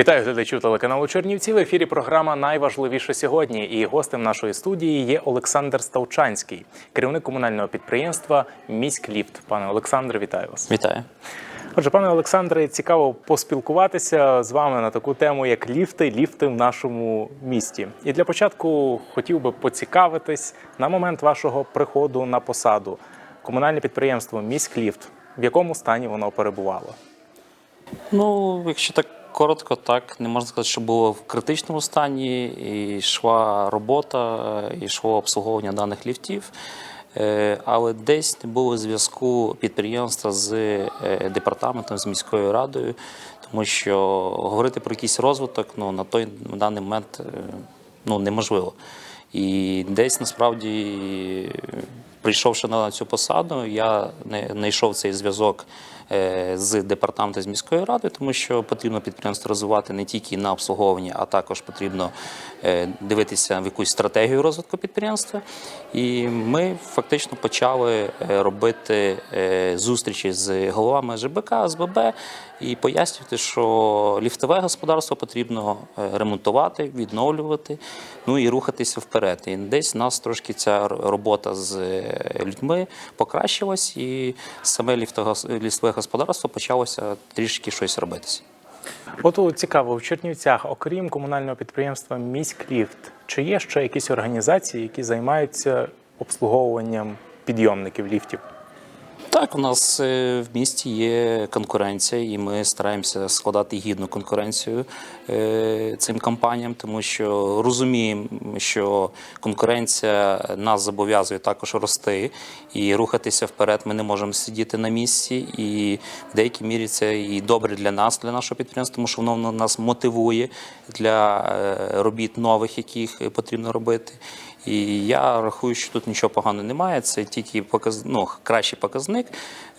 Вітаю глядачів телеканалу Чернівці. В ефірі програма Найважливіше сьогодні. І гостем нашої студії є Олександр Ставчанський, керівник комунального підприємства Міськліфт. Пане Олександре, вітаю вас. Вітаю. Отже, пане Олександре, цікаво поспілкуватися з вами на таку тему, як ліфти, ліфти в нашому місті. І для початку хотів би поцікавитись на момент вашого приходу на посаду. Комунальне підприємство Міськліфт. В якому стані воно перебувало? Ну, якщо так коротко, так не можна сказати, що було в критичному стані, і йшла робота, і йшло обслуговування даних ліфтів. Е, Але десь не було зв'язку підприємства з е, департаментом, з міською радою, тому що говорити про якийсь розвиток ну, на той на даний момент е, ну, неможливо. І десь насправді, прийшовши на цю посаду, я не знайшов цей зв'язок з департаментом з міської ради, тому що потрібно підприємство розвивати не тільки на обслуговуванні, а також потрібно е, дивитися в якусь стратегію розвитку підприємства. І ми фактично почали е, робити е, зустрічі з головами ЖБК, СББ і пояснювати, що ліфтове господарство потрібно е, ремонтувати, відновлювати, ну і рухатися вперед. І десь нас трошки ця робота з е, людьми покращилась, і саме ліфтове господарство почалося трішки щось робитися. От цікаво, в Чернівцях, окрім комунального підприємства Міськліфт, чи є ще якісь організації, які займаються обслуговуванням підйомників ліфтів? Так, у нас е, в місті є конкуренція, і ми стараємося складати гідну конкуренцію е, цим компаніям, тому що розуміємо, що конкуренція нас зобов'язує також рости і рухатися вперед. Ми не можемо сидіти на місці, і в деякій мірі це і добре для нас, для нашого підприємства, тому що воно нас мотивує для е, робіт нових, яких потрібно робити. І я рахую, що тут нічого поганого немає. Це тільки показ... ну, кращий показник.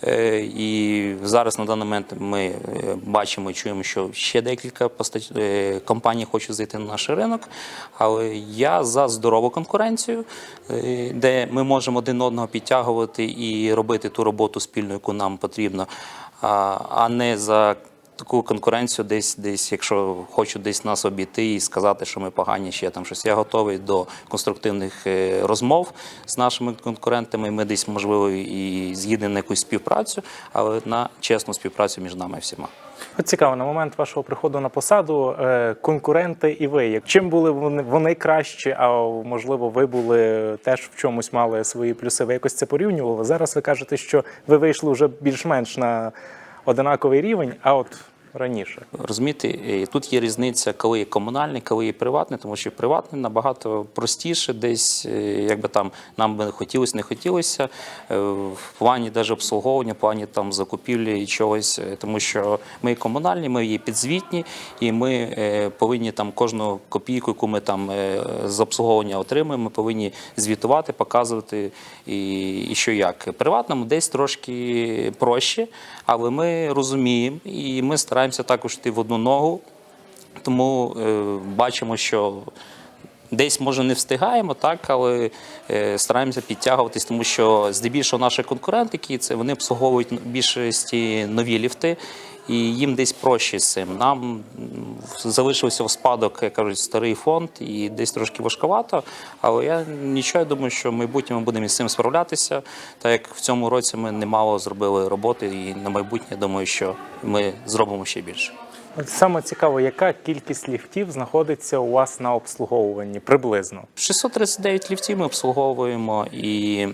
Е, І зараз на даний момент ми е, бачимо і чуємо, що ще декілька постач... е, компаній хочуть зайти на наш ринок. Але я за здорову конкуренцію, де ми можемо один одного підтягувати і робити ту роботу спільну, яку нам потрібно, а не за таку конкуренцію десь, десь, якщо хочуть десь нас обійти і сказати, що ми погані ще там щось. Я готовий до конструктивних е, розмов з нашими конкурентами. Ми десь можливо і згідні на якусь співпрацю, але на чесну співпрацю між нами всіма. От цікаво, на момент вашого приходу на посаду е, конкуренти і ви. Як- Чим були вони кращі, а можливо, ви були теж в чомусь мали свої плюси. Ви якось це порівнювали. Зараз ви кажете, що ви вийшли вже більш-менш на одинаковий рівень, а от раніше. Розумієте, тут є різниця, коли є комунальний, коли є приватний, тому що приватний набагато простіше, десь е, якби там нам би хотілося, не хотілося е, в плані навіть обслуговування, в плані там закупівлі і чогось, е, тому що ми комунальні, ми є підзвітні, і ми повинні там кожну копійку, яку ми там з обслуговування отримуємо, ми повинні звітувати, показувати і, і що як. Приватному десь трошки проще, але ми розуміємо і ми стараємося також йти в одну ногу. Тому е, бачимо, що десь може не встигаємо, так, але е, стараємося підтягуватись, тому що здебільшого наші конкуренти, які це вони обслуговують більшості нові ліфти. І їм десь проще з цим. Нам залишився в спадок, як кажуть, старий фонд, і десь трошки важковато. Але я нічого я думаю, що в майбутньому будемо із цим справлятися. Так як в цьому році ми немало зробили роботи, і на майбутнє думаю, що ми зробимо ще більше. Саме цікаво, яка кількість ліфтів знаходиться у вас на обслуговуванні приблизно? 639 ліфтів ми обслуговуємо, і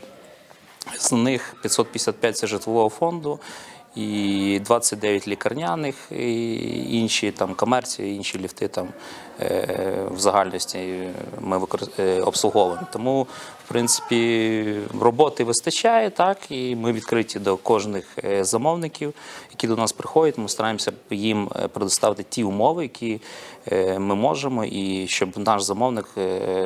з них 555 це житлового фонду, і 29 лікарняних, і інші там комерції, інші ліфти там е, в загальності ми е, обслуговуємо. Тому, в принципі, роботи вистачає, так, і ми відкриті до кожних е, замовників, які до нас приходять. Ми стараємося їм предоставити ті умови, які ми можемо, і щоб наш замовник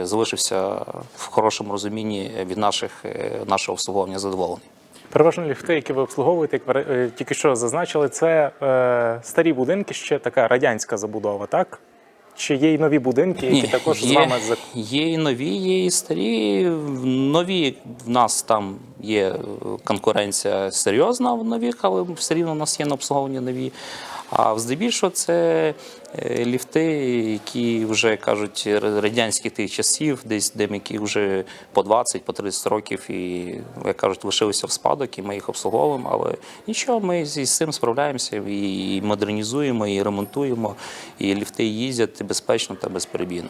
залишився в хорошому розумінні від наших, нашого обслуговування задоволений. Переважно ліфти, які ви обслуговуєте, як ви е, тільки що зазначили, це е, старі будинки, ще така радянська забудова, так? Чи є й нові будинки, які також з вами є і нові, є і старі. Нові в нас там є е, конкуренція серйозна в нових, але все рівно у нас є на обслуговування нові. А здебільшого це е, ліфти, які вже кажуть радянських тих часів, десь деякі вже по 20, по 30 років, і як кажуть, лишилися в спадок, і ми їх обслуговуємо. Але нічого, ми зі цим справляємося і модернізуємо, і ремонтуємо, і ліфти їздять безпечно та безперебійно.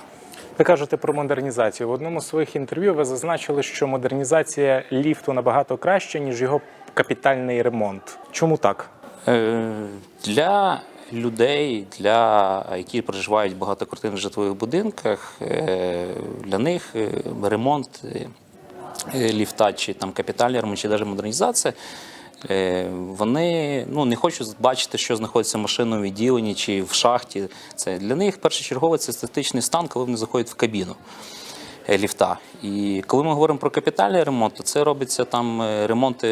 Ви кажете про модернізацію. В одному з своїх інтерв'ю ви зазначили, що модернізація ліфту набагато краще, ніж його капітальний ремонт. Чому так? Е, Для людей, для які проживають в багатоквартирних житлових будинках, е, для них е, ремонт ліфта чи там капітальний ремонт, чи навіть модернізація. Вони ну, не хочуть бачити, що знаходиться в машинному відділенні чи в шахті. Це для них першочергово це естетичний стан, коли вони заходять в кабіну ліфта. І коли ми говоримо про капітальний ремонт, то це робиться там е, ремонти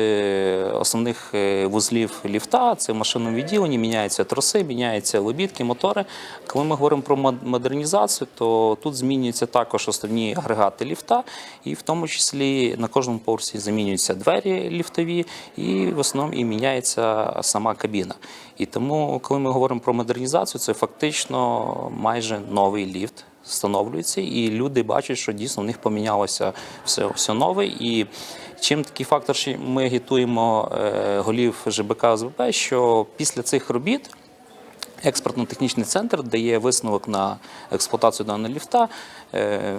основних е, вузлів ліфта, це машинному відділенні, міняються троси, міняються лебідки, мотори. Коли ми говоримо про модернізацію, то тут змінюються також основні агрегати ліфта, і в тому числі на кожному поверсі замінюються двері ліфтові, і в основному і міняється сама кабіна. І тому, коли ми говоримо про модернізацію, це фактично майже новий ліфт встановлюється, і люди бачать, що дійсно в них помінялося все, все нове. І чим такий фактор, що ми агітуємо е, голів ЖБК ОСББ, що після цих робіт. Експертно-технічний центр дає висновок на експлуатацію даного ліфта е,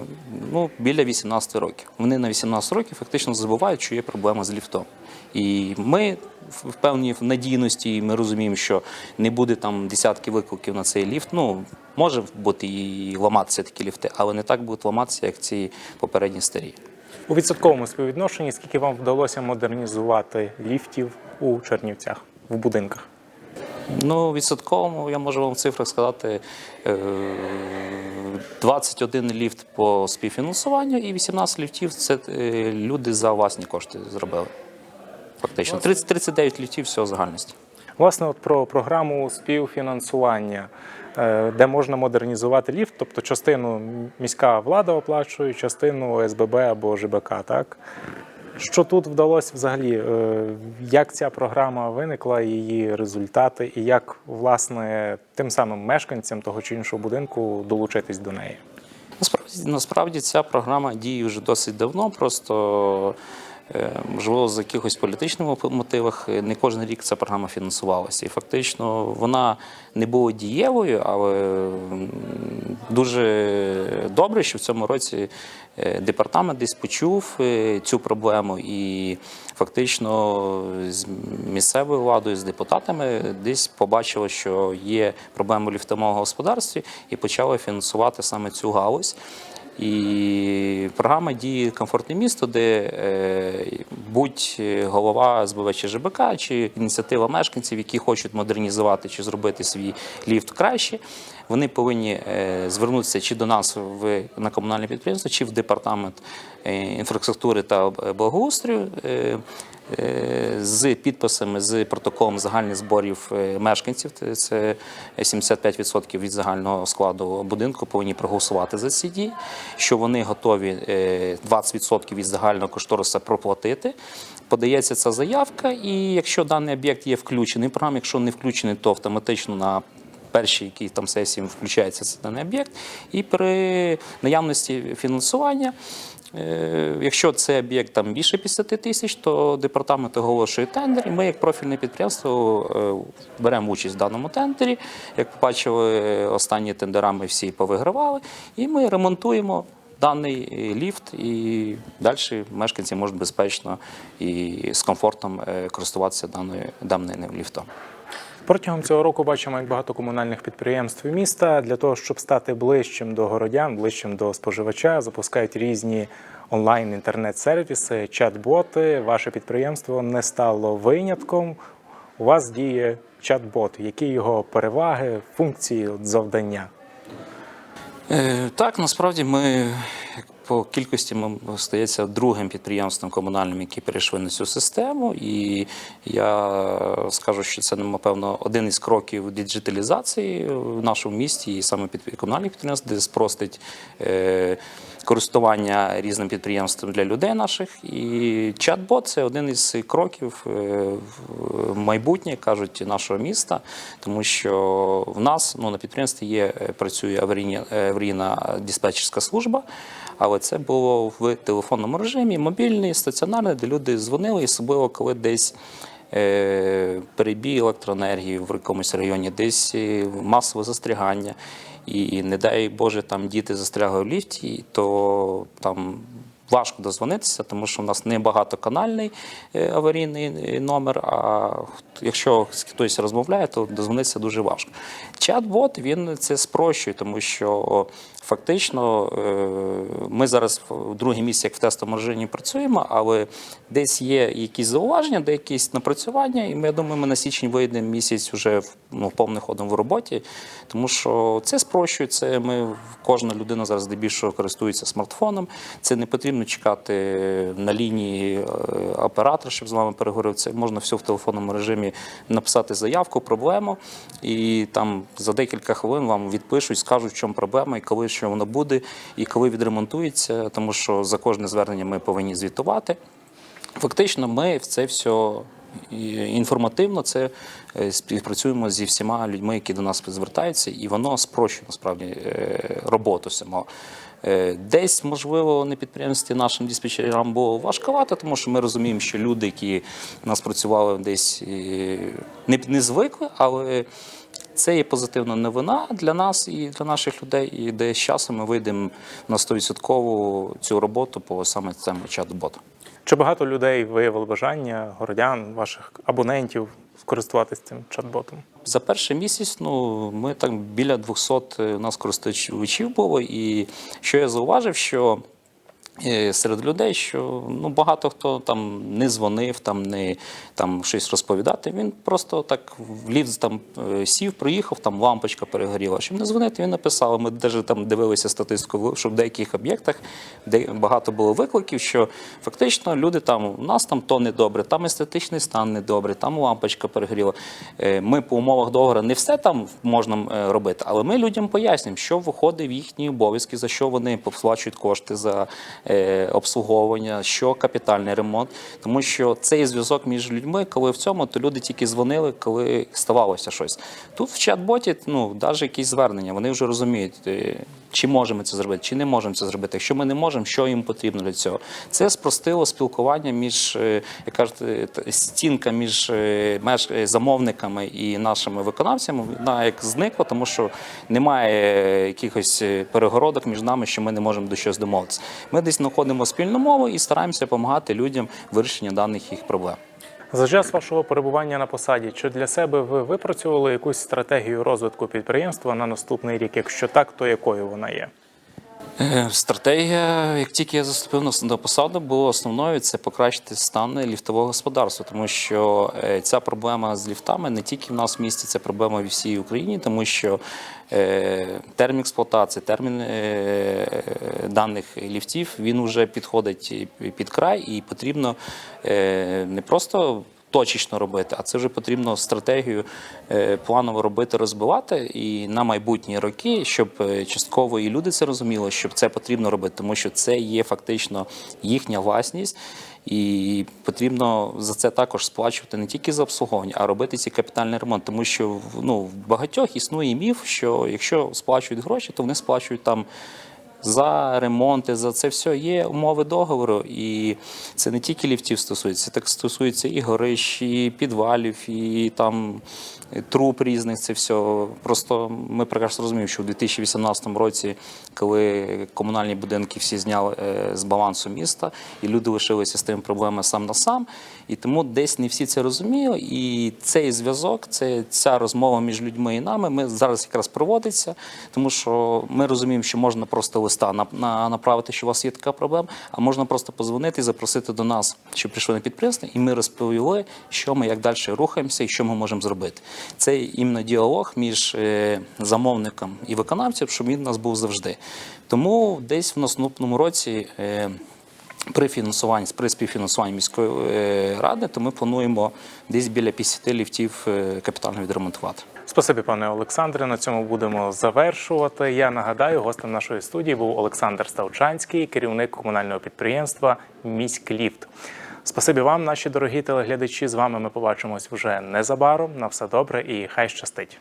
ну, біля 18 років. Вони на 18 років фактично забувають, що є проблема з ліфтом. І ми в надійності, і ми розуміємо, що не буде там десятки викликів на цей ліфт. Ну, може бути і ламатися такі ліфти, але не так будуть ламатися, як ці попередні старі. У відсотковому співвідношенні, скільки вам вдалося модернізувати ліфтів у Чернівцях в будинках? Ну, відсотковому я можу вам в цифрах сказати е, 21 ліфт по співфінансуванню і 18 ліфтів це е, люди за власні кошти зробили. Фактично. 30, 39 ліфтів всього загальності. Власне, от про програму співфінансування, е, де можна модернізувати ліфт, тобто частину міська влада оплачує, частину СББ або ЖБК. Так що тут вдалося взагалі? е, Як ця програма виникла, її результати, і як власне тим самим мешканцям того чи іншого будинку долучитись до неї? Насправді, насправді ця програма діє вже досить давно, просто можливо з якихось політичних мотивах е, не кожен рік ця програма фінансувалася. І фактично вона не була дієвою, але дуже добре, що в цьому році е, департамент десь почув е, цю проблему і фактично з місцевою владою, з депутатами десь побачили, що є проблеми в ліфтовому господарстві, і почали фінансувати саме цю галузь. І програма діє комфортне місто, де е, будь голова СБВ чи ЖБК, чи ініціатива мешканців, які хочуть модернізувати чи зробити свій ліфт краще, вони повинні е, звернутися чи до нас в на комунальне підприємство, чи в департамент е, інфраструктури та благоустрою. е, З підписами, з протоколом загальних зборів мешканців, це- це 75% від загального складу будинку, повинні проголосувати за ці дії, що вони готові е, 20% від загального кошториса проплатити. Подається ця заявка, і якщо даний об'єкт є включений в програму, якщо не включений, то автоматично на першій якій там сесії включається даний об'єкт, і при наявності фінансування. е, Якщо це об'єкт там більше 50 тисяч, то департамент оголошує тендер, і ми, як профільне підприємство, е, беремо участь в даному тендері. Як ви бачили, е, останні тендера ми всі повигравали, і ми ремонтуємо даний е, ліфт, і далі мешканці можуть безпечно і з комфортом користуватися даною даним ліфтом. Протягом цього року бачимо, як багато комунальних підприємств міста для того, щоб стати ближчим до городян, ближчим до споживача, запускають різні онлайн інтернет-сервіси, чат-боти. Ваше підприємство не стало винятком. У вас діє чат-бот. Які його переваги, функції, завдання? Е, Так, насправді ми по кількості ми стається другим підприємством комунальним, які перейшли на цю систему. І я скажу, що це напевно один із кроків діджиталізації в нашому місті, і саме під комунальних підприємств, де спростить е, користування різним підприємством для людей наших. І чат-бот це один із кроків е, в майбутнє, кажуть, нашого міста, тому що в нас ну, на підприємстві є, е, працює е, аварійна диспетчерська служба. Але це було в телефонному режимі, мобільний, стаціонарний, де люди дзвонили, особливо коли десь перебій електроенергії в якомусь районі, десь масове застрягання. І не дай Боже, там діти застрягли в ліфті, то там важко дозвонитися, тому що в нас не багатоканальний е, аварійний е, номер. А якщо хтось розмовляє, то дозвонитися дуже важко. Чат-бот він це спрощує, тому що фактично е, ми зараз в другій місці, як в тестовому режимі працюємо, але десь є якісь зауваження, де якісь напрацювання, і ми, я думаю, ми на січень вийдемо місяць вже ну, повним ходом в роботі, тому що це спрощує. Це ми кожна людина зараз здебільшого користується смартфоном. Це не потрібно чекати на лінії е, оператора, щоб з вами переговорив. Це можна все в телефонному режимі написати заявку, проблему, і там за декілька хвилин вам відпишуть, скажуть, в чому проблема, і коли що воно буде, і коли відремонтується, тому що за кожне звернення ми повинні звітувати. Фактично, ми в це все інформативно це е, співпрацюємо зі всіма людьми, які до нас звертаються, і воно спрощує насправді е, роботу самого. Е, Десь, можливо, на підприємстві нашим диспетчерам було важковато, тому що ми розуміємо, що люди, які в нас працювали десь не, не звикли, але це є позитивна новина для нас і для наших людей. І де з часом ми вийдемо на 100% цю роботу по саме цьому чат-боту. Чи багато людей виявили бажання, городян, ваших абонентів скористуватися цим чат-ботом? За перший місяць ну, ми так біля 200 у нас користувачів було. І що я зауважив, що е, серед людей, що ну, багато хто там не дзвонив, там не там щось розповідати. Він просто так в ліфт там е, сів, проїхав, там лампочка перегоріла. Щоб не дзвонити, він написав. Ми навіть там дивилися статистику, що в деяких об'єктах, де багато було викликів, що фактично люди там у нас там то недобре, там естетичний стан недобре, там лампочка перегоріла. Е, Ми по умовах договору не все там можна е, робити, але ми людям пояснюємо, що виходить в їхні обов'язки, за що вони сплачують кошти за е, обслуговування, що капітальний ремонт. Тому що цей зв'язок між людьми, коли в цьому, то люди тільки дзвонили, коли ставалося щось. Тут в чат-боті, ну, навіть якісь звернення, вони вже розуміють, е, чи можемо це зробити, чи не можемо це зробити. Якщо ми не можемо, що їм потрібно для цього? Це спростило спілкування між, е, як кажуть, е, стінка між е, е, замовниками і нашими виконавцями, вона як зникла, тому що немає якихось перегородок між нами, що ми не можемо до щось домовитися. Ми десь знаходимо спільну мову і стараємося допомагати людям в вирішенні даних їх проблем. За час вашого перебування на посаді, чи для себе ви випрацювали якусь стратегію розвитку підприємства на наступний рік? Якщо так, то якою вона є? Е, Стратегія, як тільки я заступив на- посаду, була основною це покращити стан ліфтового господарства, тому що е, ця проблема з ліфтами не тільки в нас в місті, це проблема в всій Україні, тому що е, термін експлуатації, термін даних ліфтів він вже підходить під край, і потрібно не просто точечно робити, а це вже потрібно стратегію е, планово робити, розбивати і на майбутні роки, щоб е, частково і люди це розуміли, щоб це потрібно робити, тому що це є фактично їхня власність. І потрібно за це також сплачувати не тільки за обслуговування, а робити ці капітальний ремонт. Тому що ну, в багатьох існує міф, що якщо сплачують гроші, то вони сплачують там за ремонти, за це все є умови договору, і це не тільки ліфтів стосується, це так стосується і горищ, і підвалів, і там е, труб різних. Це все. Просто ми прекрасно розуміємо, що у 2018 році, коли комунальні будинки всі зняли е, з балансу міста, і люди лишилися з тим проблемами сам на сам. І тому десь не всі це розуміють. І цей зв'язок, це ця розмова між людьми і нами. Ми зараз якраз проводиться, тому що ми розуміємо, що можна просто листа на, на, направити, що у вас є така проблема, а можна просто позвонити і запросити до нас, щоб прийшли на підприємство, і ми розповіли, що ми як далі рухаємося і що ми можемо зробити. Це іменно діалог між е, замовником і виконавцем, щоб він у нас був завжди. Тому десь в наступному році. При фінансуванні, при співфінансуванні міської е, ради, то ми плануємо десь біля 50 ліфтів е, капітально відремонтувати. Спасибі, пане Олександре. На цьому будемо завершувати. Я нагадаю, гостем нашої студії був Олександр Ставчанський, керівник комунального підприємства Міськліфт. Спасибі вам, наші дорогі телеглядачі. З вами ми побачимось вже незабаром. На все добре і хай щастить.